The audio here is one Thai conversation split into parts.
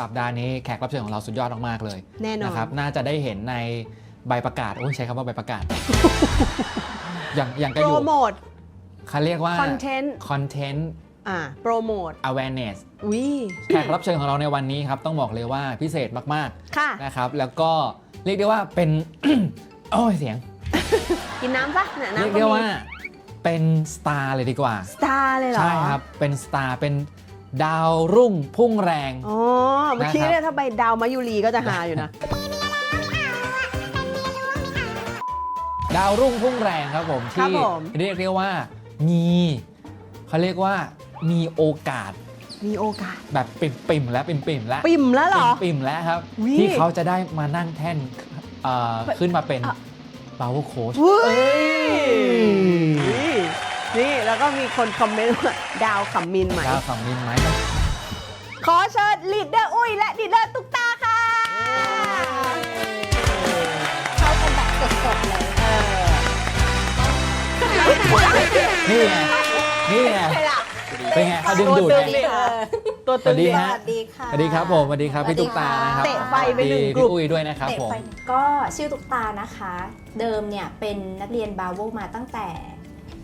สัปดาห์นี้แขกรับเชิญของเราสุดยอดมากๆเลยแน่นอนนะครับน่าจะได้เห็นในใบประกาศโอ้ยใช้คำว่าใบประกาศ อย่างอย่างกระโปรอยู่โมท เขาเรียกว่า Content content อ่าโปรโมท awareness วิแขกรับเชิญของเราในวันนี้ครับต้องบอกเลยว่าพิเศษมากค่ะ ๆนะครับแล้วก็เรียกได้ว่าเป็น โอ้ยเสียงกินน้ำปะเนี่ยเรียกน้ำก็ได้มีว่าเป็นสตาร์เลยดีกว่า สตาร์เลยเหรอ ใช่ครับ เป็นสตาร์ เป็น ดาวรุ่งพุ่งแรง อ๋อ เมื่อกี้นะครับเนี่ยถ้าใบดาวมายุรีก็จะหาอยู่นะ ดาวรุ่งพุ่งแรงครับผม ครับที่ผม เรียกได้ว่า มีเขาเรียกว่ามีโอกาสมีโอกาส แบบปิ่มๆแล้วปิ่มๆแล้วปิ่มแล้วเหรอ ปิ่มๆแล้วครับ อุ๊ยที่เขาจะได้มานั่งแท่นเอ่อขึ้นมาเป็นอะบาวโค้ช เฮ้ย นี่นี่แล้วก็มีคนคอมเมนต์ว่าดาวขำมินไหม ดาวฝั่งมินไหม ขอเชิญลีดเดอร์อุ้ยและลีดเดอร์ตุ๊กตาค่ะเข้ากันแบบสดๆเลยนี่ไง นี่ไงใช่ละเป็นไงเขาดึงดูดตัวตึไงงเออตัวตึงสวัสดีสฮะวัสดีค่ะ สวัสดีครับผมสวัสดีครับพี่ตุ๊กตานะครับเตะไฟไปหนึ่งสวัสดีกลุ่มพี่อุ้ยด้วยนะครับเตะผมไฟก็ชื่อตุ๊กตานะคะ เดิมเนี่ยเป็นนักเรียนบาโวมาตั้งแต่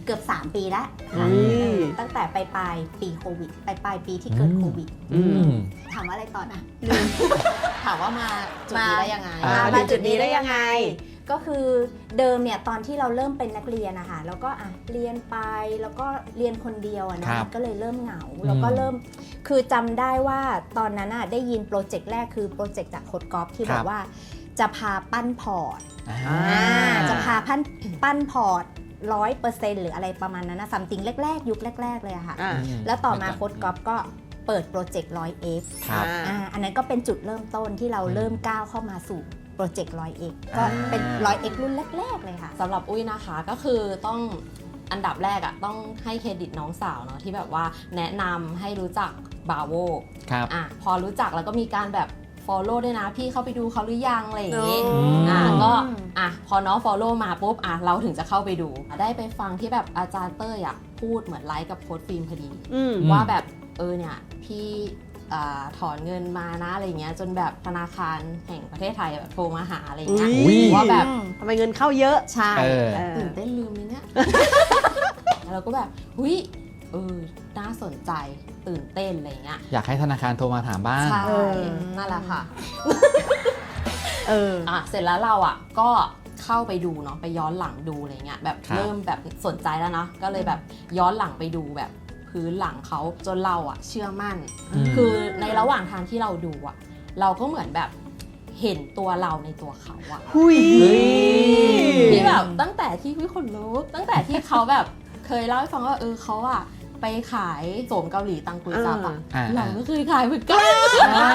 เกือบ 3 ปีแล้วอืค่ะมตั้งแต่ปลายปลายๆปีโควิดปลายปลายๆปีที่เกิดโควิด อืม ถามว่าอะไรต่อนะลืม ถามว่ามาจุดนี้ได้ยังไง อ่ามาจุดนี้ได้ยังไง ก็คือเดิมเนี่ยตอนที่เราเริ่มเป็นนักเรียนนะคะแล้วก็อะเรียนไปแล้วก็เรียนคนเดียวอะคเนาะรับก็เลยเริ่มเหงาแล้วก็อืมเริ่ม คือจำได้ว่าตอนนั้นอะได้ยินโปรเจกต์แรกคือโปรเจกต์จากโค้ดกอล์ฟที่ครับบอกว่าจะพาปั้นพอร์ตอ่า อ่าจะพาปั้นปั้นพอร์ต ร้อยเปอร์เซ็นต์หรืออะไรประมาณนั้นนะซัมติงแรก ๆ ยุคแรก ๆ เลยอะค่ะ อ่า แล้วต่อมาโค้ดกอล์ฟก็เปิดโปรเจกต์ร้อยเอฟครับ อ่าอันนั้นก็เป็นจุดเริ่มต้นที่เราอืมเริ่มก้าวเข้ามาสู่โปรเจกต์ร้อยเอ็กก็อ่าเป็นร้อยเอ็กรุ่นแรก ๆ เลยค่ะ สำหรับอุ้ยนะคะก็คือต้องอันดับแรกอะต้องให้เครดิตน้องสาวเนาะที่แบบว่าแนะนำให้รู้จักบาโวครับ อะพอรู้จักแล้วก็มีการแบบ follow ด้วยนะพี่เข้าไปดูเขาหรือยังอะไรอย่างงี้อ๋ออ่อะมก็อะพอน้อง follow มาปุ๊บอะเราถึงจะเข้าไปดู ได้ไปฟังที่แบบอาจารย์เต้ยอะพูดเหมือนไลฟ์กับโค้ดฟิล์มพอดี อืมมว่าแบบเออเนี่ยพี่อ่าถอนเงินมานะอะไรอย่างเงี้ยจนแบบธนาคารแห่งประเทศไทยแบบโทรมาหาอะไรอย่างเงี้ยอุ๊ย ว่าแบบทำไมเงินเข้าเยอะ ใช่เออเออตื่นเต้นลืมเลยเนี่ย แล้วเราก็แบบหุย เออน่าสนใจตื่นเต้นอะไรเงี้ยอยากให้ธนาคารโทรมาถามบ้าง ใช่เออ นั่นแหละค่ะ เออ อะเสร็จแล้วเราอะก็เข้าไปดูเนาะไปย้อนหลังดูอะไรเงี้ยแบบครับ เริ่มแบบสนใจแล้วเนาะก็เลยแบบย้อนหลังไปดูแบบพื้นหลังเขาจนเราอะเชื่อมั่น ม คือในระหว่างทางที่เราดูอะ เราก็เหมือนแบบเห็นตัวเราในตัวเขาอะหุย เฮ้ย ที่แบบตั้งแต่ที่พี่คนลุกตั้งแต่ที่เขาแบบเคยเล่าให้ฟังว่าเออเขาอะ ไปขายโสมเกาหลีตังกุยซับอะอ่า เราก็เคยขายเหมือนกันอ่า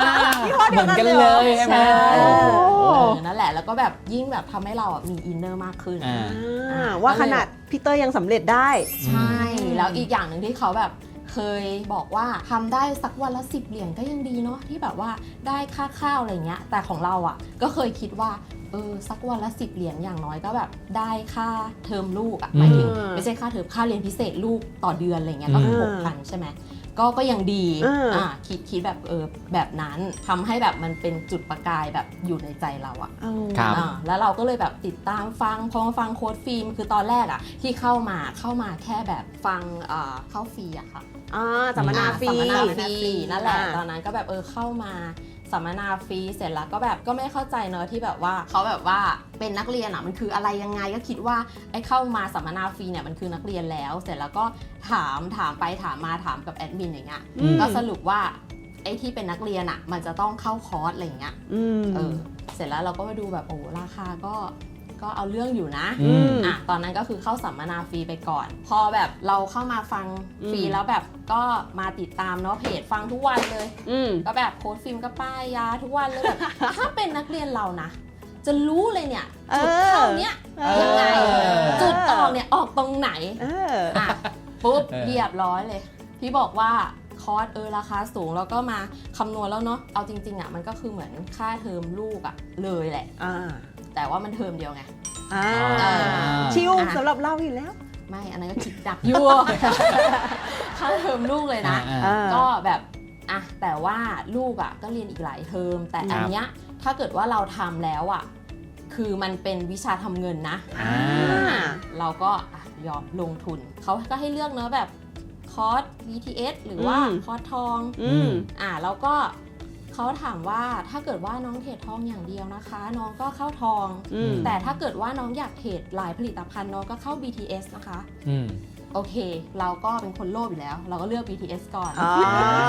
เหมือนกันเลยใช่ไหมใช่โอ้โห เออนั่นแหละแล้วก็แบบยิ่งแบบทำให้เราอะมีอินเนอร์มากขึ้น อ่า อ่าว่าขนาดพี่เตอร์ยังสำเร็จได้ ใช่แล้วอีกอย่างหนึ่งที่เขาแบบเคยบอกว่าทำได้สักวันละสิบเหรียญก็ยังดีเนาะที่แบบว่าได้ค่าข้าวอะไรเงี้ย แต่ของเราอะก็เคยคิดว่า เออสักวันละสิบเหรียญอย่างน้อยก็แบบได้ค่าเทอมลูกอะหมายถึงอืมไม่ใช่ค่าเทอมค่าเรียนพิเศษลูกต่อเดือนอะไรเงี้ยก็คืออืหมกพันใช่ไหมก็ก็ยังดีอืมอ่าคิดคิดแบบเออแบบนั้นทำให้แบบมันเป็นจุดประกายแบบอยู่ในใจเราอะเอาครับอ่าแล้วเราก็เลยแบบติดตามฟังพอมาฟังโค้ดฟิล์มคือตอนแรกอะที่เข้ามาเข้ามาแค่แบบฟังอ่าเข้าฟรีอะค่ะอ่าสัมมนาฟรีสัมมนาฟรีนั่นแหละอ่าตอนนั้นก็แบบเออเข้ามา สัมมนาฟรีเสร็จแล้วก็แบบก็ไม่เข้าใจเนอะที่แบบว่าเขาแบบว่าเป็นนักเรียนอะมันคืออะไรยังไงก็คิดว่าไอ้เข้ามาสัมมนาฟรีเนี่ยมันคือนักเรียนแล้ว เสร็จแล้วก็ถามถามไปถามมาถามกับแอดมินอย่างเงี้ยอืม ก็สรุปว่าไอ้ที่เป็นนักเรียนอะมันจะต้องเข้าคอร์สอะไรอย่างเงี้ยอืม เออเสร็จแล้วเราก็มาดูแบบโอ้ราคาก็ ก็เอาเรื่องอยู่นะอืม อะตอนนั้นก็คือเข้าสัมมนาฟรีไปก่อน พอแบบเราเข้ามาฟังฟรีอืม แล้วแบบก็มาติดตามเนาะเพจฟังทุกวันเลย อืม ก็แบบโค้ดฟิล์มก็ป้ายยาทุกวันเลยแบบ ถ้าเป็นนักเรียนเรานะ จะรู้เลยเนี่ย จุดเข้าเนี้ยเออยังไง เออ จุดออกเนี่ยออกตรงไหน เออ อะปุ๊บเออ เรียบร้อยเลย พี่บอกว่าคอร์สเออราคาสูงแล้วก็มาคำนวณแล้วเนาะเอาจริงๆอะมันก็คือเหมือนค่าเทอมลูกอะเลยแหละ อ่า แต่ว่ามันเทอมเดียวไง อ่าอ่า ชิวอะสำหรับเราอยู่แล้ว ไม่อันนั้นก็คิดดักอยู่ ค่าเทอมลูกเลยนะ อ่า อ่า ก็แบบอะแต่ว่าลูกอะก็เรียนอีกหลายเทอม แต่ครัอับนเนี้ยถ้าเกิดว่าเราทำแล้วอะคือมันเป็นวิชาทำเงินนะอ่า อะเราก็อะยอมลงทุน เขาก็ให้เลือกเนอะแบบคอร์ส BTS หรือว่าอืม คอร์สทอง อืม อ่าแล้วก็ เขาถามว่าถ้าเกิดว่าน้องเทรดทองอย่างเดียวนะคะ น้องก็เข้าทอง อืม แต่ถ้าเกิดว่าน้องอยากเทรดหลายผลิตภัณฑ์น้องก็เข้า BTS นะคะ อืมโอเค เราก็เป็นคนโลภอยู่แล้ว เราก็เลือก BTS ก่อนอ๋อ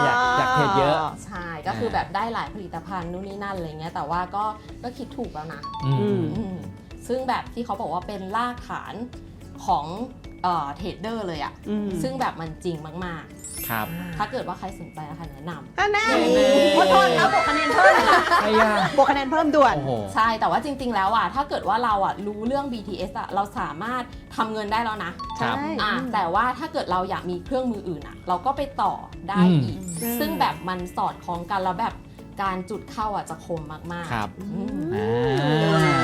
อยากอยากเทรดเยอะ ใช่ ก็คือแบบได้หลายผลิตภัณฑ์นู่นนี่นั่นอะไรเงี้ย แต่ว่าก็ก็คิดถูกแล้วนะอืม อืมซึ่งแบบที่เขาบอกว่าเป็นรากฐานของ เอ่อเทรดเดอร์เลยอะอืม ซึ่งแบบมันจริงมาก ครับๆ ถ้าเกิดว่าใครสนใจนะคะแนะนำ อันนั้นเย้ขอโทษครับบวกคะแนนเพิ่มค่ะไอ้ยาบวกคะแนนเพิ่มด่วน โอ้โห ใช่ แต่ว่าจริง ๆ แล้วอะ ถ้าเกิดว่าเราอะรู้เรื่อง BTS อะ เราสามารถทำเงินได้แล้วนะ ครับใช่อะ แต่ว่าถ้าเกิดเราอยากมีเครื่องมืออื่นอะ เราก็ไปต่อได้อืมอีก อืม ซึ่งแบบมันสอดคล้องกันแล้วแบบการจุดเข้าอะจะคมมากๆครับอืมอ่า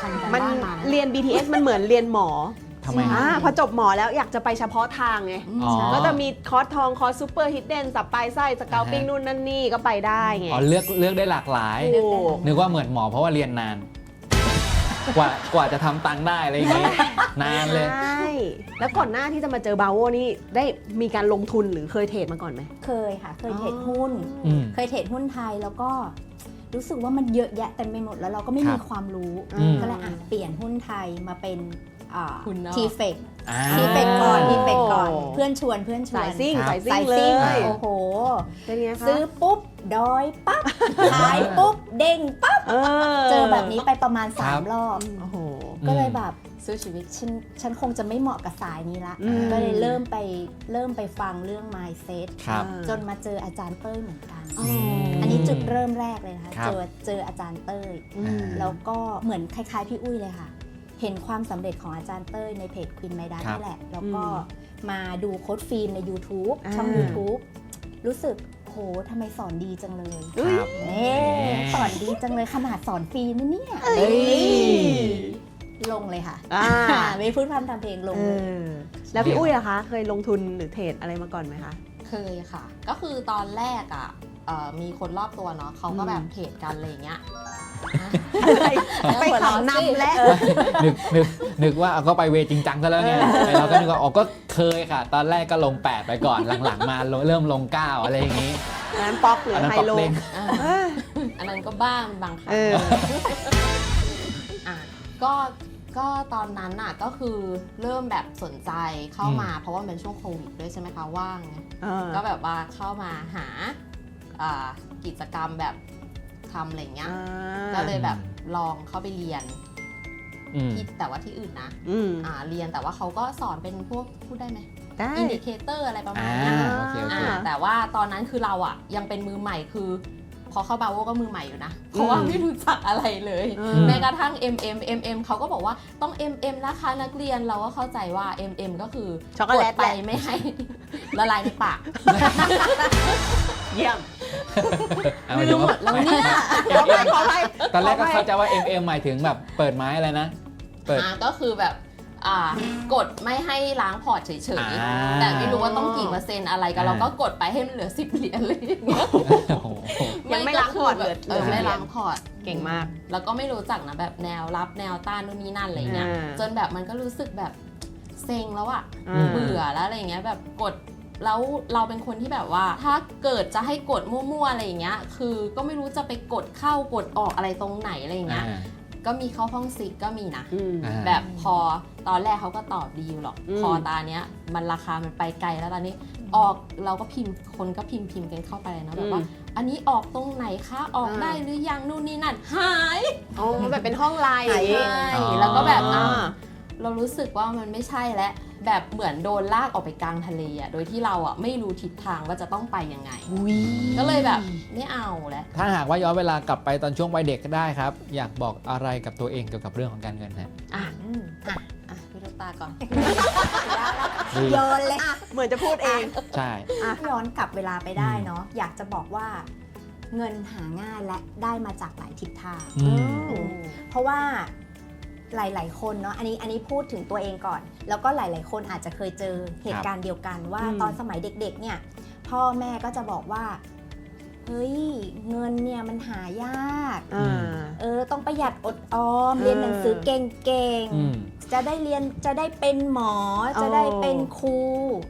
ทำกันมันบ้านมานะ เรียน BTS มันเหมือนเรียนหมอ ทำไมใช่อ่าพอจบหมอแล้วอยากจะไปเฉพาะทางไงอืมอ๋อใช่ก็จะมีคอร์สทองคอร์สซูเปอร์ฮิดเด้นสับปลายไส้สเกลปิ้งอ่าฮะนู่นนั่นนี่ก็ไปได้ไง อ๋อเลือกเลือกได้หลากหลายโอ้นึกว่าเหมือนหมอเพราะว่าเรียนนาน กว่ากว่าจะทำตังค์ได้อะไรอย่างงี้ นานเลย ใช่แล้วก่อนหน้าที่จะมาเจอบาโวนี่ได้มีการลงทุนหรือเคยเทรดมาก่อนไหม เคยค่ะ เคยเทรดหุ้น อืม เคยเทรดหุ้นไทยแล้วก็รู้สึกว่ามันเยอะแยะเต็มไปหมดแล้วเราก็ไม่ครัมีบความรู้ อืม ก็เลยอะเปลี่ยนหุ้นไทยมาเป็น หุ้นนอกทีเฟกอ่า ทีเฟกก่อนทีเฟกก่อนโอ้เพื่อนชวนเพื่อนชวนสายซิ่งครับสายซิ่สางยเลซิ่งยโอ้โห เป็นไงคะซื้อปุ๊บดอยปั๊บขายปุ๊บเด้งปั๊บเออเจอแบบนี้ไปประมาณ ครับ 3 รอบ โอ้โห ก็เลยแบบสู้ชีวิตฉันฉันคงจะไม่เหมาะกับสายนี้ละ อืม ก็เลยเริ่มไปเริ่มไปฟังเรื่อง mindset ครับจนมาเจออาจารย์เต้ยเหมือนกัน อ๋ออันนี้จุดเริ่มแรกเลยนะคะ ครับ เจอเจออาจารย์เต้ย อืม แล้วก็เหมือนคล้ายๆพี่อุ้ยเลยค่ะ เห็นความสำเร็จของอาจารย์เต้ยในเพจควินไมดาครับ นี่แหละ แล้วก็อืมมาดูโค้ดฟิล์มใน YouTube ช่อง อ่า YouTube รู้สึกโหทำไมสอนดีจังเลยครับเน่สอนดีจังเลยขนาดสอนฟรีนะเนี่ยเอ้ย ลงเลยค่ะอ่า ไม่พูดพร่ำทำเพลงลงเอเลยอแล้วพี่อุ้ยล่ะคะ เคยลงทุนหรือเทรดอะไรมาก่อนไหมคะ เคยค่ะ ก็คือตอนแรกอะ เอ่อมีคนรอบตัวเนาะเขาก็แบบเทรดกันอะไรอย่างเงี้ย ไปขำนำและ นึกนึกนึกว่าเอาก็ไปเวจริงจังซะแล้วไงไอ้เราก็นึกว่าอ๋อก็เคยค่ะ ตอนแรกก็ลง 8 ไปก่อนหลังๆ มาเริ่มลง 9 อะไรอย่างงี้อันนั้นป๊อกหรืออันนั้นไฮปอกโลเด้งอ่าเอออันนั้นก็บ้างบางครั้เองออะก็ก็ตอนนั้นน่ะก็คือเริ่มแบบสนใจเข้ามา เพราะว่ามันเป็นช่วงโควิดด้วยใช่ไหมคะว่างไงเออก็แบบว่าเข้ามาหาอ่า กิจกรรมแบบทำอะไรเงี้ยอ่าก็เลยแบบลองเข้าไปเรียนอืมที่แต่ว่าที่อื่นนะอืมอ่าเรียนแต่ว่าเขาก็สอนเป็นพวกพูดได้ไหมได้ อินดิเคเตอร์อะไรประมาณอ่าเนี้ย โอเคโอเค อ่าแต่ว่าตอนนั้นคือเราอะยังเป็นมือใหม่คือ พอเข้าบาโวก็มือใหม่อยู่นะ เพราะว่าไม่รู้จักอะไรเลยอืม แม้กระทั่ง MM MM เขาก็บอกว่าต้อง MM นะคะนักเรียนเราก็เข้าใจว่า MM ก็คือช็อกโกแลตดไปแหละ ไม่ให้ ละลายในปาก เยี่ยม เอาหมายถึงว่าแล้วเนี่ยขอไปขอไปตอนแรกก็ขอไปเข้าใจว่า MM หมายถึงแบบเปิดไม้อะไรนะ เปิด อ่าก็คือแบบอ่ากดไม่ให้ล้างพอร์ตเฉยอ่า ๆ แต่ไม่รู้ว่าต้องกี่เปอร์เซ็นต์อะไรกันอ่าเราก็กดไปให้มันเหลือ10เหรียญเลยอย่างเงี้ยโอ้โห ยังไม่ล้างพอร์ตเหลือเออเหลือไม่เหรียญล้างพอร์ต เก่งมาก แล้วก็ไม่รู้จักนะแบบแนวรับแนวต้านนู่นนี่นั่นอะไรเงี้ยอ่า จนแบบมันก็รู้สึกแบบเซ็งแล้วอะอ่า เบื่อแล้วอะไรเงี้ยแบบกด แล้วเราเป็นคนที่แบบว่า ถ้าเกิดจะให้กดมั่วๆอะไรอย่างเงี้ย คือก็ไม่รู้จะไปกดเข้ากดออกอะไรตรงไหนอะไรอย่างเงี้ยอ่าก็มีเข้าห้องซิกก็มีนะ อืม อ่า แบบพอตอนแรกเขาก็ตอบดีอยู่หรอก อืม พอตาเนี้ยมันราคามันไปไกลแล้วตอนนี้ ออกเราก็พิมพ์คนก็พิมพ์พิมพ์กันเข้าไปเลยนะแบบว่า อันนี้ออกตรงไหนคะออกอ่าได้หรือยังนู่นนี่นั่นหาย อ๋อแบบเป็นห้องไลน์ใช่อ๋อแล้วก็แบบอ่าอ้าวเรารู้สึกว่ามันไม่ใช่แล้ว แบบเหมือนโดนลากออกไปกลางทะเลอะโดยที่เราอะไม่รู้ทิศทางว่าจะต้องไปยังไง ก็เลยแบบไม่เอาแล้วถ้าหากว่าย้อนเวลากลับไปตอนช่วงวัยเด็กก็ได้ครับ อยากบอกอะไรกับตัวเองเกี่ยวกับเรื่องของการเงินฮะอะอะพี่ลูกตาก่อน ดีโยนเลยเหมือนจะพูดเอง ใช่ย้อนกลับเวลาไปได้เนาะอยากจะบอกว่า เงินหาง่ายและได้มาจากหลายทิศทาง อืม เพราะว่า หลายๆ คนเนาะอันนี้อันนี้พูดถึงตัวเองก่อน แล้วก็หลาย ๆ คนอาจจะเคยเจอเหตุการณ์เดียวกันว่าอืมตอนสมัยเด็กๆเนี่ยพ่อแม่ก็จะบอกว่าเฮ้ยเงินเนี่ยมันหายากอ่าเออต้องประหยัดอดออมเออเรียนหนังสือเก่งอืมๆจะได้เรียนจะได้เป็นหมอจะได้เป็นครู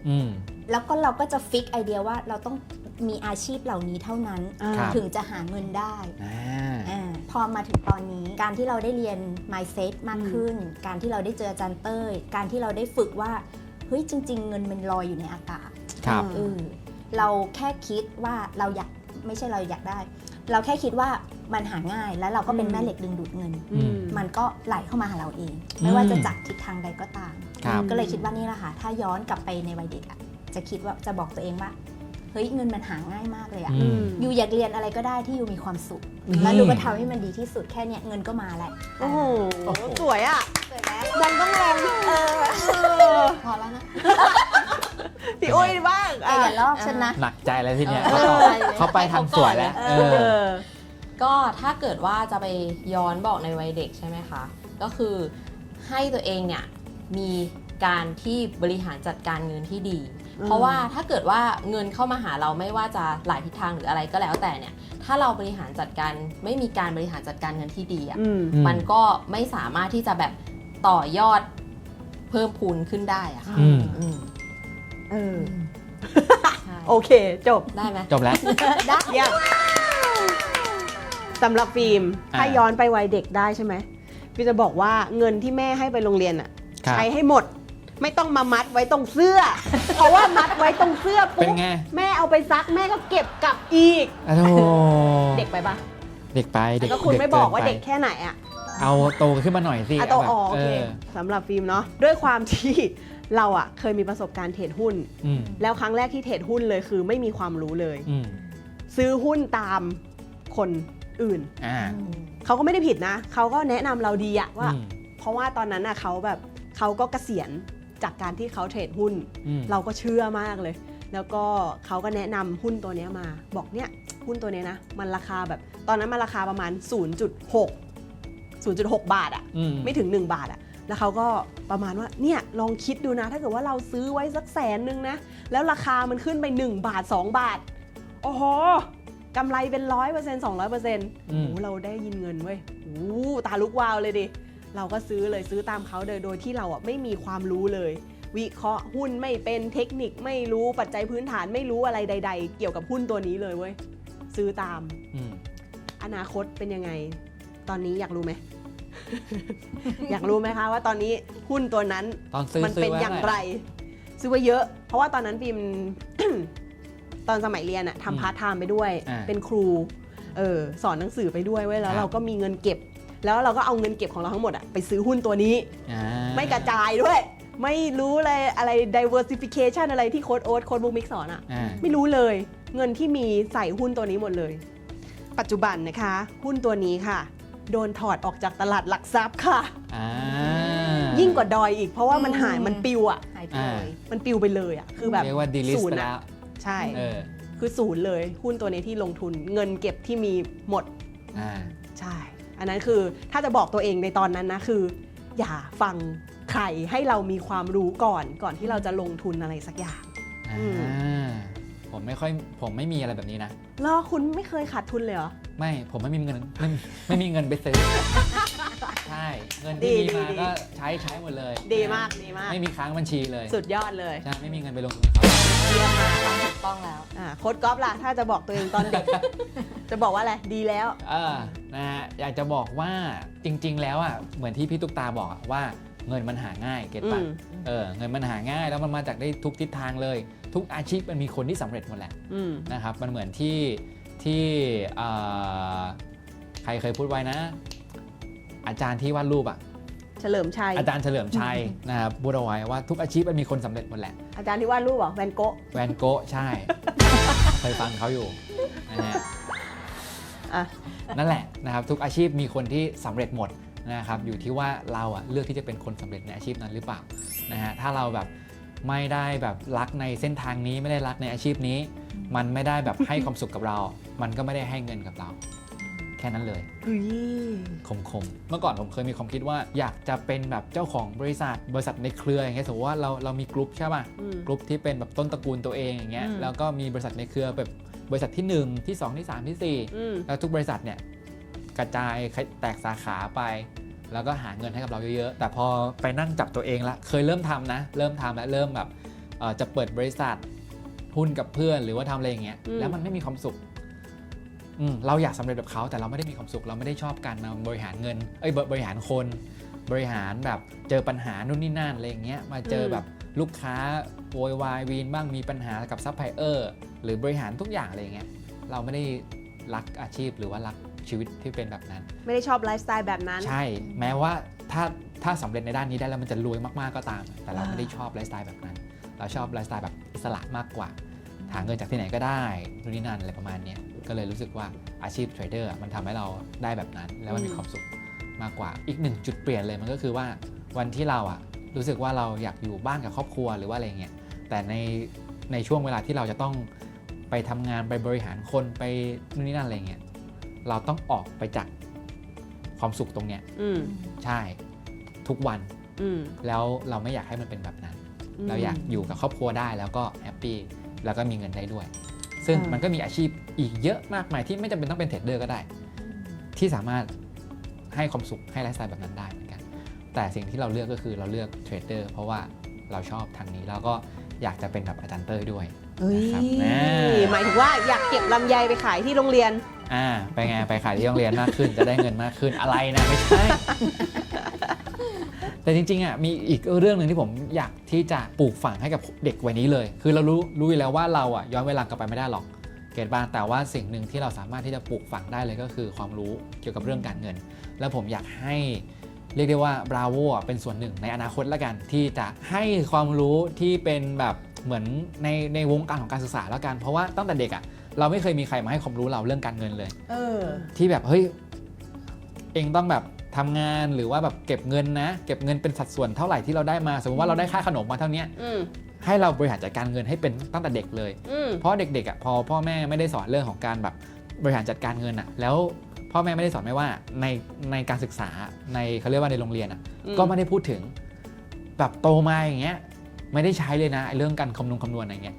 อืมแล้วก็เราก็จะฟิกไอเดียว่าเราต้องมีอาชีพเหล่านี้เท่านั้นครับถึงจะหาเงินได้ อ่าอาพอมาถึงตอนนี้ การที่เราได้เรียน mindset มากขึ้น การที่เราได้เจออาจารย์เต้ย การที่เราได้ฝึกว่าเฮ้ยจริง ๆ เงินมันลอยอยู่ในอากาศครับเออเราแค่คิดว่าเราอยากไม่ใช่เราอยากได้ เราแค่คิดว่ามันหาง่ายแล้วเราก็เป็นอืมแม่เหล็กดึงดูดเงิน อืม มันก็ไหลเข้ามาหาเราเอง ไม่ว่าจะจากทิศทางใดก็ตาม ครับ ก็เลยคิดว่านี่แหละค่ะ ถ้าย้อนกลับไปในวัยเด็กอะจะคิดว่าจะบอกตัวเองว่า เฮ้ยเงินมันหาง่ายมากเลยอะอืม ยูอยากเรียนอะไรก็ได้ที่ยูมีความสุขนี่แล้วยูก็ทำให้มันดีที่สุดแค่เนี้ยเงินก็มาแหละโอ้โห โอ้โห สวยอะสวยแล้วยังต้องแรงเออพอแล้วนะพี่อุ้ยบ้างแต่อย่าลอกฉันนะ หนักใจแล้วทีเนี้ยเอเขาอตอบเขาไปทางสวยแล้ว เอเออ อ ก็ถ้าเกิดว่าจะไปย้อนบอกในวัยเด็กใช่ไหมคะ ก็คือให้ตัวเองเนี่ยมีการที่บริหารจัดการเงินที่ดีอืม เพราะว่าถ้าเกิดว่าเงินเข้ามาหาเราไม่ว่าจะหลายทิศทางหรืออะไรก็แล้วแต่เนี่ย ถ้าเราบริหารจัดการไม่มีการบริหารจัดการเงินที่ดีอะอืมอืมมันก็ไม่สามารถที่จะแบบต่อยอดเพิ่มพูนขึ้นได้อะค่ะอืม อืมเออใช่โอเค จบได้ไหมจบแล้ว ได้เยี่ยมสำหรับฟิล์มอ่าถ้าย้อนไปวัยเด็กได้ใช่ไหมฟิล์มจะบอกว่าเงินที่แม่ให้ไปโรงเรียนอะครับ ใช้ให้หมด ไม่ต้องมามัดไว้ตรงเสื้อ เพราะว่ามัดไว้ตรงเสื้อเป็ปุ๊นบไง แม่เอาไปซักแม่ก็เก็บกลับอีก อะโธเด็กไปปะเด็กไปเด็กก็คุณไม่บอกว่านไปเด็กแค่ไหนอะ เอาโตขึ้นมาหน่อยสิอะโตแบบอ๋อโอเคอสำหรับฟิล์มเนาะด้วยความที่ เราอะเคยมีประสบการณ์เทรดหุ้น อืมแล้วครั้งแรกที่เทรดหุ้นเลยคือไม่มีความรู้เลย อืมซื้อหุ้นตามคนอื่น อ่าเขาก็ไม่ได้ผิดนะ เขาก็แนะนำเราดีอะว่า อืมเพราะว่าตอนนั้นน่ะเขาแบบเขาก็เกษียณ จากการที่เขาเทรดหุ้น อืม เราก็เชื่อมากเลย แล้วก็เขาก็แนะนำหุ้นตัวเนี้ยมา บอกเนี่ยหุ้นตัวเนี้ยนะ มันราคาแบบตอนนั้นมันราคาประมาณ 0.6 0.6 บาทอะ อืมไม่ถึง 1 บาทอะแล้วเขาก็ประมาณว่าเนี่ยลองคิดดูนะ ถ้าเกิดว่าเราซื้อไว้สักแสนนึงนะ แล้วราคามันขึ้นไป 1 บาท 2 บาท โอ้โหกำไรเป็นร้อยเปอร์เซ็นต์สองร้อยเปอร์เซ็นต์อืโอ้มโหเราได้ยินเงินเว้ยโอ้โหตาลุกวาวเลยดิ เราก็ซื้อเลยซื้อตามเขาโดยโดยที่เราอะไม่มีความรู้เลย วิเคราะห์หุ้นไม่เป็นเทคนิคไม่รู้ปัจจัยพื้นฐานไม่รู้อะไรใด ๆ เกี่ยวกับหุ้นตัวนี้เลยเว้ยซื้อตามอืมอนาคตเป็นยังไง ตอนนี้อยากรู้ไหม อยากรู้ไหมคะว่าตอนนี้หุ้นตัวนั้นตอนซื้อมันซื้เป็นไว้อย่างท่หไร ซื้อไว้เยอะ เพราะว่าตอนนั้นฟิล์ม ตอนสมัยเรียนอะทำพาร์ทไทม์ไปด้วย อ่าเป็นครู เออสอนหนังสือไปด้วยเว้ยแล้ว ครับ เราก็มีเงินเก็บ แล้วเราก็เอาเงินเก็บของเราทั้งหมดอะไปซื้อหุ้นตัวนี้ อ่าไม่กระจายด้วย ไม่รู้เลยอะไร diversification อะไรที่โค้ดโอ๊ตโค้ดบุ๊กมิกสอนอะอ่าไม่รู้เลย เงินที่มีใส่หุ้นตัวนี้หมดเลย ปัจจุบันนะคะ หุ้นตัวนี้ค่ะ โดนถอดออกจากตลาดหลักทรัพย์ค่ะ อ่า ยิ่งกว่าดอยอีก เพราะว่ามันหายอืม มันปิวอะหายไปอ่า เลย มันปิวไปเลยอะคือแบบเรียกว่าดีลิสศูนไปย์แล้อะวใช่ เออคือศูนย์เลย หุ้นตัวนี้ที่ลงทุนเงินเก็บที่มีหมดอ่า ใช่ อันนั้นคือถ้าจะบอกตัวเองในตอนนั้นนะคือ อย่าฟังใครให้เรามีความรู้ก่อนก่อนที่เราจะลงทุนอะไรสักอย่างอ่าอืมผมไม่ค่อยผมไม่มีอะไรแบบนี้นะแล้วคุณไม่เคยขาดทุนเลยเหรอ ไม่ ผมไม่มีเงินไม่มีไม่มีเงินไปซื้อ ใช่เงินที่ดีมีมาดี ก็ใช้ใช้หมดเลยดีมากดีมาก ไม่มีค้างบัญชีเลยสุดยอดเลยใช่ไม่มีเงินไปลงทุนกับเขาเยี่ยมมากถูกต้องแล้ว อ่าโค้ดก๊อฟล่ะ ถ้าจะบอกตัวเองตอนเด็ก จะบอกว่าอะไร ดีแล้ว เออนะฮะอยากจะบอกว่าจริง ๆ แล้วอะเหมือนที่พี่ตุ๊กตาบอกอะว่าเงินมันหาง่ายเก็ตอืปะมเออเงินมันหาง่ายแล้วมันมาจากได้ทุกทิศทางเลย ทุกอาชีพมันมีคนที่สำเร็จหมดแหละ อืม นะครับมันเหมือนที่ที่เอ่อใครเคยพูดไว้นะ อาจารย์ที่วาดรูปอะเฉลิมชัยอาจารย์เฉลิมชัยนะครับพูดเอาไว้ว่าทุกอาชีพมันมีคนสำเร็จหมดแหละ อาจารย์ที่วาดรูปเหรอแวนโกะแวนโกะใช่เคยฟังเขาอยู่นะฮะอะนั่นแหละนะครับทุกอาชีพมีคนที่สำเร็จหมดนะครับอยู่ที่ว่าเราอะเลือกที่จะเป็นคนสำเร็จในอาชีพนั้นหรือเปล่านะฮะถ้าเราแบบไม่ได้แบบรักในเส้นทางนี้ไม่ได้รักในอาชีพนี้ มันไม่ได้แบบให้ความสุขกับเรา มันก็ไม่ได้ให้เงินกับเราแค่ค่นั้นเลยเฮ้ยคมคมๆเมื่อก่อนผมเคยมีความคิดว่าอยากจะเป็นแบบเจ้าของบริษัท บริษัทในเครืออย่างเงี้ยสมมติว่าเราเรามีกลุ่มใช่ป่ะอืมกลุ่มที่เป็นแบบต้นตระกูลตัวเองอย่างเงี้ยอืมแล้วก็มีบริษัทในเครือแบบบริษัทที่ 1 ที่ 2 ที่ 3 ที่อืม4แล้วทุกบริษัทเนี่ยกระจายแตกสาขาไป แล้วก็หาเงินให้กับเราเยอะๆ แต่พอไปนั่งจับตัวเองละเคยเริ่มทำนะ เริ่มทำและเริ่มแบบเอ่อจะเปิดบริษัทหุ้นกับเพื่อนหรือว่าทำอะไรอย่างเงี้ยอืมแล้วมันไม่มีความสุขอืม เราอยากสำเร็จแบบเขาแต่เราไม่ได้มีความสุข เราไม่ได้ชอบการมาบริหารเงินเอ้ยบริหารคนบริหารแบบเจอปัญหานู่นนี่นั่นอะไรอย่างเงี้ยมาเจอแบบลูกค้าโวยวายวีนบ้างมีปัญหากับซัพพลายเออร์หรือบริหารทุกอย่างอะไรอย่างเงี้ยเราไม่ได้รักอาชีพหรือว่ารักชีวิตที่เป็นแบบนั้น ไม่ได้ชอบไลฟ์สไตล์แบบนั้น ใช่ แม้ว่าถ้าถ้าสำเร็จในด้านนี้ได้แล้วมันจะรวยมากๆก็ตาม แต่เราอ่าไม่ได้ชอบไลฟ์สไตล์แบบนั้น เราชอบไลฟ์สไตล์แบบอิสระมากกว่าหาเงินจากที่ไหนก็ได้นู่นนี่นั่นอะไรประมาณเนี้ย ก็เลยรู้สึกว่าอาชีพเทรดเดอร์มันทำให้เราได้แบบนั้น แล้วมันมีความสุขมากกว่าอีกหนึ่งจุดเปลี่ยนเลยมันก็คือว่าวันที่เราอะรู้สึกว่าเราอยากอยู่บ้านกับครอบครัวหรือว่าอะไรเงี้ยแต่ในในช่วงเวลาที่เราจะต้องไปทำงานไปบริหารคนไปนู่นนี่นั่นอะไรเงี้ยเราต้องออกไปจากความสุขตรงเนี้ยอืมใช่ทุกวันอืมแล้วเราไม่อยากให้มันเป็นแบบนั้นมเราอยากอยู่กับครอบครัวได้แล้วก็แฮปปี้แล้วก็มีเงินได้ด้วย ซึ่งอ่ามัมันก็มีอาชีพอีกเยอะมากมายที่ไม่จำเป็นต้องเป็นเทรดเดอร์ก็ได้ ที่สามารถให้ความสุขให้ไลฟ์สไตล์แบบนั้นได้เหมือนกัน แต่สิ่งที่เราเลือกก็คือเราเลือกเทรดเดอร์เพราะว่าเราชอบทางนี้แล้วก็อยากจะเป็นแบบอาจารย์เต้ยด้วยเฮ้ยนะครับนะหมายถึงว่าอยากเก็บลำไยไปขายที่โรงเรียน อ่า ไปไง ไปขายที่โรงเรียนมากขึ้น จะได้เงินมากขึ้น อะไรนะ ไม่ใช่ แต่จริงๆอะมีอีกเรื่องหนึ่งที่ผมอยากที่จะปลูกฝังให้กับเด็กวัยนี้เลย คือเรารู้รู้อยู่แล้วว่าเราอะย้อนเวลากลับไปไม่ได้หรอก เกตบ้างแต่ว่าสิ่งหนึ่งที่เราสามารถที่จะปลูกฝังได้เลยก็คือความรู้เกี่ยวกับเรื่องการเงิน แล้วผมอยากให้เรียกได้ว่า Bravo อะเป็นส่วนหนึ่งในอนาคตละกัน ที่จะให้ความรู้ที่เป็นแบบเหมือนในในวงการของการศึกษาแล้วกัน เพราะว่าตั้งแต่เด็กอะเราไม่เคยมีใครมาให้ความรู้เราเรื่องการเงินเลย เออ ที่แบบเฮ้ยเองต้องแบบ ทำงานหรือว่าแบบเก็บเงินนะ เก็บเงินเป็นสัดส่วนเท่าไหร่ที่เราได้มา สมมติว่าเราได้ค่าขนมมาเท่าเนี้ยอืมให้เราบริหารจัดการเงินให้เป็นตั้งแต่เด็กเลยอืมเพราะเด็กๆอะพอพ่อแม่ไม่ได้สอนเรื่องของการแบบบริหารจัดการเงินอะ แล้วพ่อแม่ไม่ได้สอนไม่ว่าในในการศึกษาในเขาเรียกว่าในโรงเรียนอะอืมก็ไม่ได้พูดถึง แบบโตมาอย่างเงี้ยไม่ได้ใช้เลยนะไอ้เรื่องการคำนวณคำนวณอะไรเงี้ย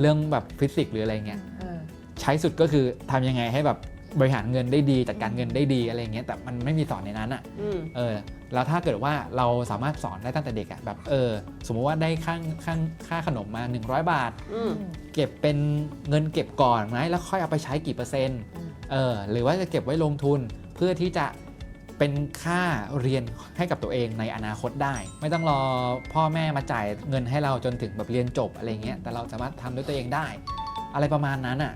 เรื่องแบบฟิสิกส์หรืออะไรเงี้ยเออใช้สุดก็คือทำยังไงให้แบบ บริหารเงินได้ดีจัดการเงินได้ดีอะไรเงี้ยแต่มันไม่มีสอนในนั้นอะอืมเออแล้วถ้าเกิดว่าเราสามารถสอนได้ตั้งแต่เด็กอะแบบเออสมมุติว่าได้ค่าค่าค่าขนมมา 100 บาทอืมเก็บเป็นเงินเก็บก่อนไหมแล้วค่อยเอาไปใช้กี่เปอร์เซ็นต์เออหรือว่าจะเก็บไว้ลงทุนเพื่อที่จะเป็นค่าเรียนให้กับตัวเองในอนาคตได้ ไม่ต้องรอพ่อแม่มาจ่ายเงินให้เราจนถึงแบบเรียนจบอะไรเงี้ยแต่เราสามารถทำด้วยตัวเองได้ อะไรประมาณนั้นอะ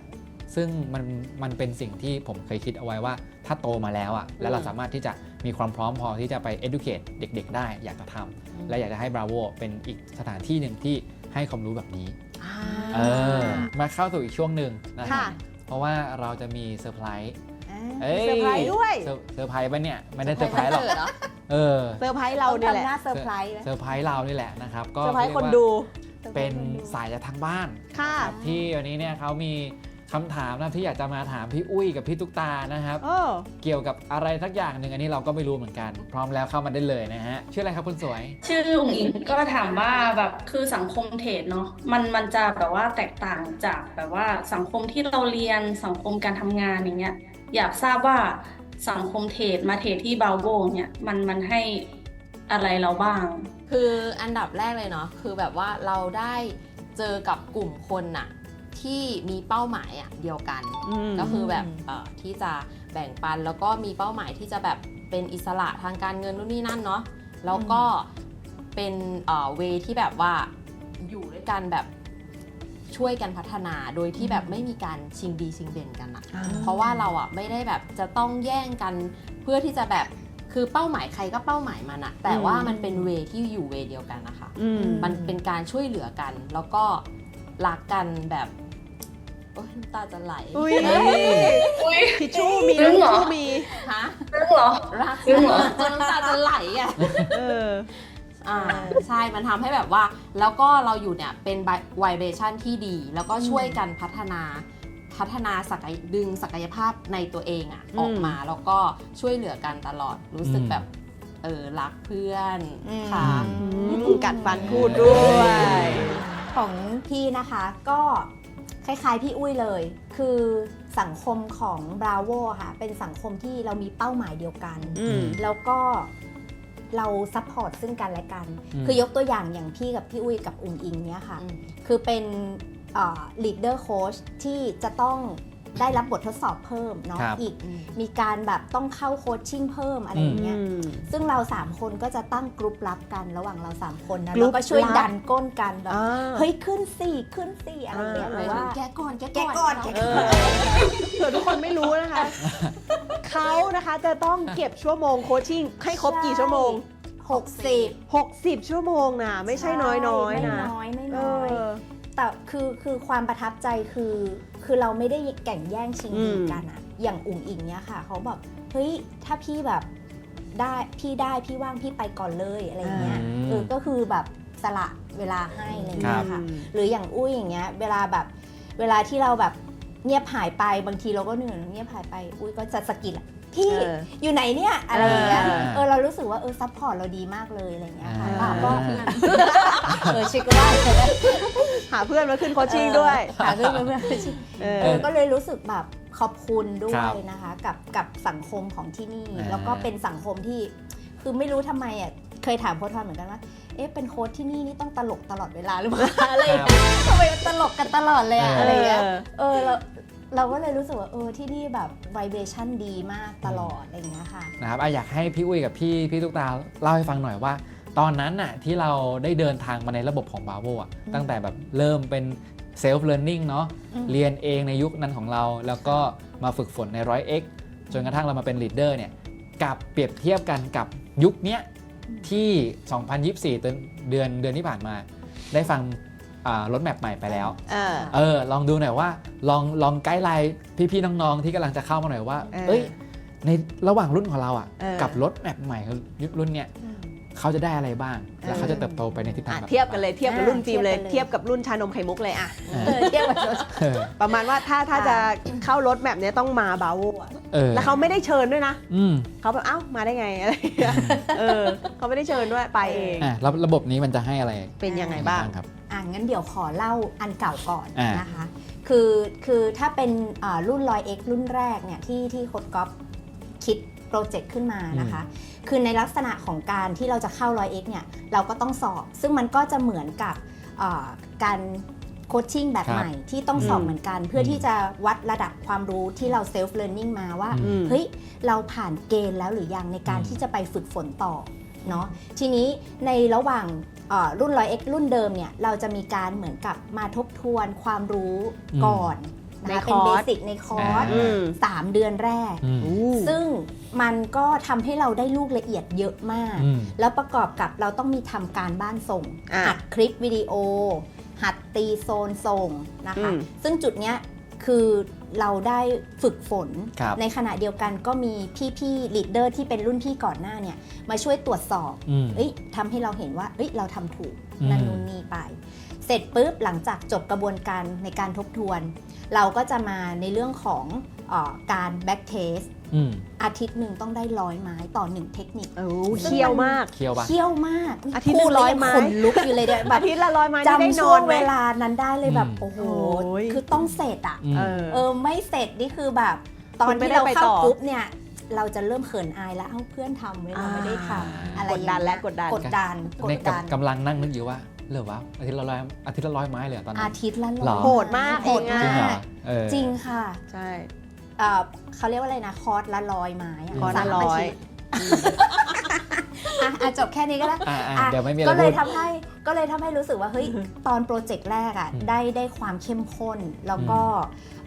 ซึ่งมันมันเป็นสิ่งที่ผมเคยคิดเอาไว้ว่า ถ้าโตมาแล้วอะแล้วเราสามารถที่จะมีความพร้อมพอที่จะไป educate เด็ก ๆ ได้อยากจะทำและอยากจะให้ Bravo เป็นอีกสถานที่หนึ่งที่ให้ความรู้แบบนี้อ่าเออมาเข้าสู่อีกช่วงหนึ่งนะครัค่ะบเพราะว่าเราจะมีเซอร์ไพรส์อ่าเอ้ยเซอร์ไพรส์ด้วยเซอร์เซอร์ไพรส์ปะเนี่ยไม่ได้เซอร์ไพรส์หรอกเกิดเหรอเออเซอร์ไพรส์เราเนี่ยแหละทำหน้าเซอร์ไพรส์ไหมเซอร์ไพรส์เรานี่แหละนะครับก็เซอร์ไพรส์คนเยกว่าดูเป็นสายจากทางบ้านค่ะครับที่วันนี้เนี่ยเขามี คำถามนะที่อยากจะมาถามพี่อุ้ยกับพี่ตุ๊กตานะครับเออเกี่ยวกับอะไรสักอย่างหนึ่งอันนี้เราก็ไม่รู้เหมือนกัน พร้อมแล้วเข้ามาได้เลยนะฮะชื่ออะไรครับคุณสวย ชื่ออุ๋งอิงก็ถามว่าแบบคือสังคมเทรดเนาะมันมันจะแบบว่าแตกต่างจากแบบว่าสังคมที่เราเรียนสังคมการทำงานอย่างเงี้ยอยากทราบว่าสังคมเทรดมาเทรดที่บาโวเนี่ยมันมันให้อะไรเราบ้าง คืออันดับแรกเลยเนาะคือแบบว่าเราได้เจอกับกลุ่มคนน่ะ ที่มีเป้าหมายอะเดียวกันมก็คือแบบเอ่อที่จะแบ่งปันแล้วก็มีเป้าหมายที่จะแบบเป็นอิสระทางการเงินนู่นนี่นั่นเนาะแล้วก็เป็นเอ่อเวที่แบบว่าอยู่ด้วยกันแบบช่วยกันพัฒนาโดยที่แบบไม่มีการชิงดีชิงเด่นกันอะอ่าเพราะว่าเราอะไม่ได้แบบจะต้องแย่งกันเพื่อที่จะแบบคือเป้าหมายใครก็เป้าหมายมันอะแต่ว่ามันเป็นเวที่อยู่เวเดียวกันนะคะอืมมันเป็นการช่วยเหลือกัน แล้วก็รักกันแบบโอ๊ยน้ำตาจะไหลอุ้ยอุ้ยทิชชู่มีจริงเหรอทิชชู่มีฮะเรื่องเหรอรักจริงเหรอจนน้ำตาจะไหลอะเอออ่าใช่มันทำให้แบบว่า แล้วก็เราอยู่เนี่ยเป็นไวเบชันที่ดี แล้วก็ช่วยกันพัฒนาทพัฒนาศักยดึงศักยภาพในตัวเองอะอืมออกมาแล้วก็ช่วยเหลือกันตลอดรู้สึกอืมแบบเออรักเพื่อนอืมค่ะอืมกัดฟันพูดด้วย ของพี่นะคะก็ คล้ายๆพี่อุ้ยเลย คือสังคมของ Bravo ค่ะ เป็นสังคมที่เรามีเป้าหมายเดียวกัน อืม แล้วก็เราซัพพอร์ตซึ่งกันและกัน อืม คือยกตัวอย่างอย่างพี่กับพี่อุ้ยกับอุ๋งอิงเนี้ยค่ะอืมคือเป็นลีดเดอร์โค้ชที่จะต้อง ได้รับบททดสอบเพิ่มเนาะครับ อีกมีการแบบต้องเข้าโคชชิ่งเพิ่มอะไรอย่างเงี้ยซึ่งเราสามคนก็จะตั้งกรุ๊ปลับกันระหว่างเราสามคนนะกรุ๊แล้วปก็ช่วยลับ ดันก้นกันแบบอ่า เฮ้ยขึ้นสี่ขึ้นสี่อะไรอย่างเงี้ยอ่าหรือว่า แกก่อนแกแกก่ก่ออนนแกเอก่อนอเผื่อทุกคนไม่รู้นะคะ เขานะคะจะต้องเก็บชั่วโมงโคชชิ่งให้ครบกี่ชั่วโมงหกสิบ60 ชั่วโมงนะไม่ใช่น้อยๆไม่นะน้อยไม่เอน้อย อ แต่คือคือความประทับใจคือคือเราไม่ได้แข่งแย่งชิงดีอืมกันอะอย่างอุ๋งอิงเนี้ยค่ะเขาแบบเฮ้ยถ้าพี่แบบได้พี่ได้พี่ว่างพี่ไปก่อนเลยอะไรอย่างเงี้ยอืมเออก็คือแบบสละเวลาให้อะไรอย่างเงี้ยค่ะหรืออย่างอุ้ยอย่างเงี้ยเวลาแบบเวลาที่เราแบบเงียบหายไปบางทีเราก็เหนื่อยเงียบหายไป อุ้ยก็จะสะกิดอะ พี่เอออยู่ไหนเนี่ยอะไรอย่างเงี้ยอ่าเออเรารู้สึกว่าเออซัพพอร์ตเราดีมากเลยอะไรอย่างเงี้ยค่ะอ่าอะก็เออชิคก็ว่าหาเพื่อนมาขึ้นโคชชิ่งด้วยหาเรื่องเพื่อนๆชิเออ เออก็เลยรู้สึกแบบขอบคุณด้วครัยบนะคะ กับกับสังคมของที่นี่ อ่า แล้วก็เป็นสังคมที่คือไม่รู้ทำไมอะเคยถามโค้ชทอนเหมือนกันว่าเอ๊ะเป็นโค้ชที่นี่นี่ต้องตลกตลอดเวลาหรือเปล่าอะไรอย่างเงี้ยทำไมตลกกันตลอดเลยอะเออออะไรอย่างเงี้ยเออเรา เราก็เลยรู้สึกว่าเออที่นี่แบบไวเบชั่นดีมากตลอดอะไรอย่างเงี้ยค่ะนะครับอะอยากให้พี่อุ้ยกับพี่พี่ตุ๊กตาเล่าให้ฟังหน่อยว่า ตอนนั้นน่ะที่เราได้เดินทางมาในระบบของบาโวอะอืมตั้งแต่แบบเริ่มเป็นเซลฟ์เ a ี r n นิ่งเนาะอืมเรียนเองในยุคนั้นของเรา แล้วก็มาฝึกฝนในร้อยเอ็กจนกระทั่งเรามาเป็นลีดเดอร์เนี่ยกับเปรียบเทียบกันกับยุคเนี้ยที่ 2024เดือนเดือนเดือนที่ผ่านมา ได้ฟัง รถแมพใหม่ไปแล้ว เออ เออ ลองดูหน่อยว่า ลองลองไกด์ไลน์พี่ๆน้องๆที่กำลังจะเข้ามาหน่อยว่า เออเอ้ย ในระหว่างรุ่นของเราอะ เออ กับรถแมพใหม่รุ่นเนี้ยเขาจะได้อะไรบ้าง แล้วเขาจะเติบโตไปในทิศทางอะแบบเทียบกันเลยเทียบกับอ่ารุ่นฟิล์มเลยเทียบกันเลยเทียบกับรุ่นชานมไข่มุกเลยอะ เออเทียบกับรถ เออประมาณว่าถ้าถ้าจะเข้ารถแบบเนี้ยต้องมาบาโวอะเออแล้วเขาไม่ได้เชิญด้วยนะอืม เขาแบบเอ้ามาได้ไงอะไรอย่างเงี้ยเออเขาไม่ได้เชิญด้วยไปเอง อะแล้วระบบนี้มันจะให้อะไรเป็นยังไงบ้าง ครับ อะงั้นเดี๋ยวขอเล่าอันเก่าก่อนอ่าน นะคะ คือคือถ้าเป็นอ่ารุ่น 100x รุ่นแรกเนี่ยที่ที่โคดก๊อฟคิดโปรเจกต์ขึ้นมานะคะ คือในลักษณะของการที่เราจะเข้า 100x เนี่ยเราก็ต้องสอบ ซึ่งมันก็จะเหมือนกับอ่าการโคชชิ่งแบบครับใหม่ที่ต้องสอบอืม เหมือนกัน เพื่อที่จะวัดระดับความรู้ที่เราเซลฟ์เ a ี r n i n g มาว่า อืม เฮ้ย เราผ่านเกณฑ์แล้วหรือยังในการอืม ที่จะไปฝึกฝนต่อ เนาะทีนี้ในระหว่างเอ่อรุ่น 100x รุ่นเดิมเนี่ยเราจะมีการเหมือนกับมาทบทวนความรู้ก่อนนะในคะคเป็นอเบร์สสิกในคอร์สอ่าอืม3เดือนแรกอืมอู้ซึ่งมันก็ทำให้เราได้ลูกละเอียดเยอะมากอืมแล้วประกอบกับเราต้องมีทำการบ้านส่งอะหัดคลิปวิดีโอ หัดตีโซนส่งนะคะอืมซึ่งจุดเนี้ยคือ เราได้ฝึกฝนครับในขณะเดียวกันก็มีพี่ๆลีดเดอร์ที่เป็นรุ่นพี่ก่อนหน้าเนี่ยมาช่วยตรวจสอบอืมเอ้ยทำให้เราเห็นว่าเอ้ยเราทำถูกอืมนั่นนู่นนี่ไป เสร็จปุ๊บหลังจากจบกระบวนการในการทบทวน เราก็จะมาในเรื่องของเออ การแบ็กเทสอืมอาทิตย์หนึ่งต้องได้ร้อยไม้ต่อหนึ่งเทคนิคโอ้เคี่ยวมากเคี่ยวปะเที่ยวมากอาทิตย์หนึ่งพูดแล้วร้อยงไม้ขนลุกอยู่เลยเนี่ยแบบอาทิตย์ละร้อยไม้นี่ได้จำนช่อวนงไหมเวลานั้นได้เลยแบบอืมโอ้โหโอ้ยคือต้องเสร็จอะอืมเออเออไม่เสร็จนี่คือแบบ ตอคุนณไม่ที่ได้เราไปเข้าต่อกรุ๊ปเนี่ยเราจะเริ่มเขินอายแล้วเอ้าเพื่อนทำไว้เราไม่ได้ทำอะไรกดดันและอย่างกดดันเงี้ยกดดันกในดดันกำลังนั่งนึกอยู่ว่าเหรือวะอาทิตย์ละร้อยอาทิตย์ละร้อยไม้เลยเหรอตอนนั้อานทิตย์ละหรอร้อยโหดมากโหดเองอะจริงเหรมาอกเออจริงค่ะใช่ เอ่อเขาเรียกว่าอะไรนะ คอร์สละร้อยไม้อะคอร์สละสามร้อยาทิตอะอะจบแค่นี้ก็ได้อ่าอ่าอะ เดี๋ยวไม่มีอะไรก็เลพูยด ทำให้ก็เลยทำให้รู้สึกว่าเฮ้ยตอนโปรเจกต์แรกอะอืมได้ได้ความเข้มข้น แล้วก็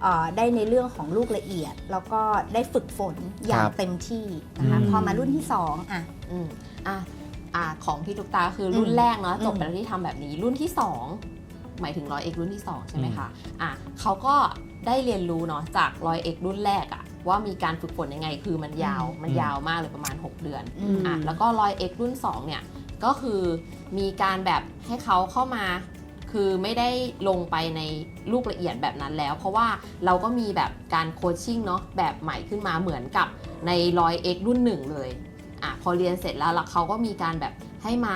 เอ่อได้ในเรื่องของลูกละเอียด แล้วก็ได้ฝึกฝนอย่างเต็มที่นะคะอืม พอมารุ่นที่สองอะ อืมอะอะของพี่ตุ๊กตาคือรุ่นอืมแรกเนาะจบอืมไปแล้วที่ทำแบบนี้รุ่นที่ 2 หมายถึงร้อยเอกรุ่นที่ 2 ใช่ไหมคะอะเขาก็ ได้เรียนรู้เนาะจากร้อยเอกรุ่นแรกอะว่ามีการฝึกฝนยังไง คือมันยาวมันยาวมากเลยประมาณ 6 เดือนอืมอะแล้วก็ร้อยเอกรุ่น 2 เนี่ย ก็คือมีการแบบให้เขาเข้ามา คือไม่ได้ลงไปในลูกละเอียดแบบนั้นแล้ว เพราะว่าเราก็มีแบบการโคชชิ่งเนาะแบบใหม่ขึ้นมาเหมือนกับในร้อย X รุ่นหนึ่งเลยอะพอเรียนเสร็จแล้วแล้วเขาก็มีการแบบให้มา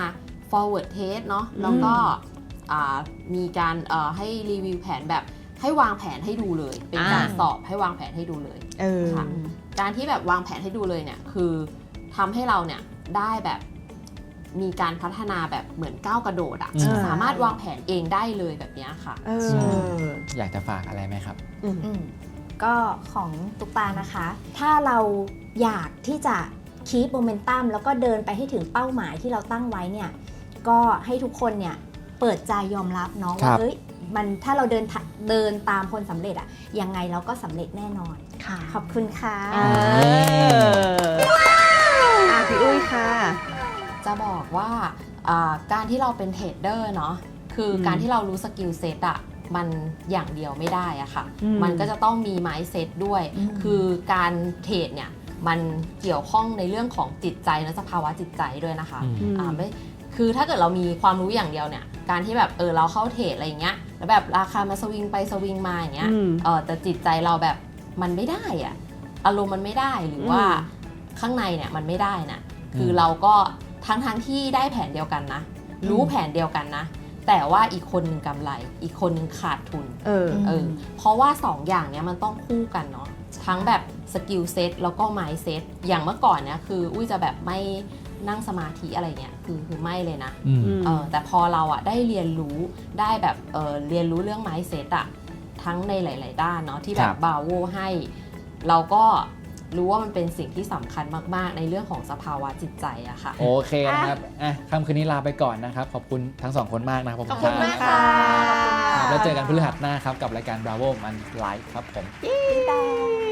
forward test เนาะแล้วก็อ่ามีการเอ่อให้รีวิวแผนแบบ ให้วางแผนให้ดูเลย เป็นการอ่าสอบให้วางแผนให้ดูเลยเออค่ะการที่แบบวางแผนให้ดูเลยเนี่ยคือทำให้เราเนี่ยได้แบบมีการพัฒนาแบบเหมือนก้าวกระโดดอะอืมสามารถวางแผนเองได้เลยแบบเนี้ยค่ะเอออยากจะฝากอะไรไหมครับอืมอืมก็ของตุกตานะคะ ถ้าเราอยากที่จะคีปโมเมนตัมแล้วก็เดินไปให้ถึงเป้าหมายที่เราตั้งไว้เนี่ย ก็ให้ทุกคนเนี่ยเปิดใจยอมรับเนาะครัว่าบเฮ้ย มันถ้าเราเดินทะเดินตามคนสำเร็จอะยังไงเราก็สำเร็จแน่นอน ค่ะขอบคุณค่ะเอออะพี่อุ้ยค่ะ จะบอกว่าอ่าการที่เราเป็นเทรดเดอร์เนาะคืออมการที่เรารู้สกิลเซ็ตอะมันอย่างเดียวไม่ได้อะค่ะ อืมมันก็จะต้องมีไม n ์เซ็ตด้วย อืม คือการเทรดเนี่ยมันเกี่ยวข้องในเรื่องของจิตใจและสภาวะจิตใจด้วยนะคะ อืมอืมอ่าไม่ คือถ้าเกิดเรามีความรู้อย่างเดียวเนี่ย การที่แบบเออเราเข้าเทรดอะไรอย่างเงี้ย แล้วแบบราคามาสวิงไปสวิงมาอย่างเงี้ย อืม เออแต่จิตใจเราแบบมันไม่ได้อะอารมณ์มันไม่ได้หรือว่าอืมข้างในเนี่ยมันไม่ได้นะคืออม เราก็ทั้งทั้งๆที่ได้แผนเดียวกันนะ รู้แผนเดียวกันนะ แต่ว่าอีกคนหนึ่งกำไร อีกคนหนึ่งขาดทุน เออ เออเพราะว่า 2 อย่างเนี้ยมันต้องคู่กันเนาะทั้งแบบสกิลเซ็ตแล้วก็ไม n ์เซ็ตอย่างเมื่อก่อนเนี่ยคือ อุ้ยจะแบบไม่ นั่งสมาธิอะไรเงี้ยคือคือไม่เลยนะอืมอืมเออแต่พอเราอะได้เรียนรู้ได้แบบเออเรียนรู้เรื่องไม n ์เซ็ตอะทั้งในหลาย ๆ ด้านเนาะที่แบครับบบาโวให้ เราก็รู้ว่ามันเป็นสิ่งที่สำคัญมาก ๆ ในเรื่องของสภาวะจิตใจอะค่ะ โอเคนะครับอะค่ำคืนนี้ลาไปก่อนนะครับ ขอบคุณทั้งสองคนมากนะครับผมขอบคุณมากรับค่ะ ครับแล้วเจอกันพฤหัสหน้าครับ กับรายการ Bravo มันไลฟ์ครับผมเย้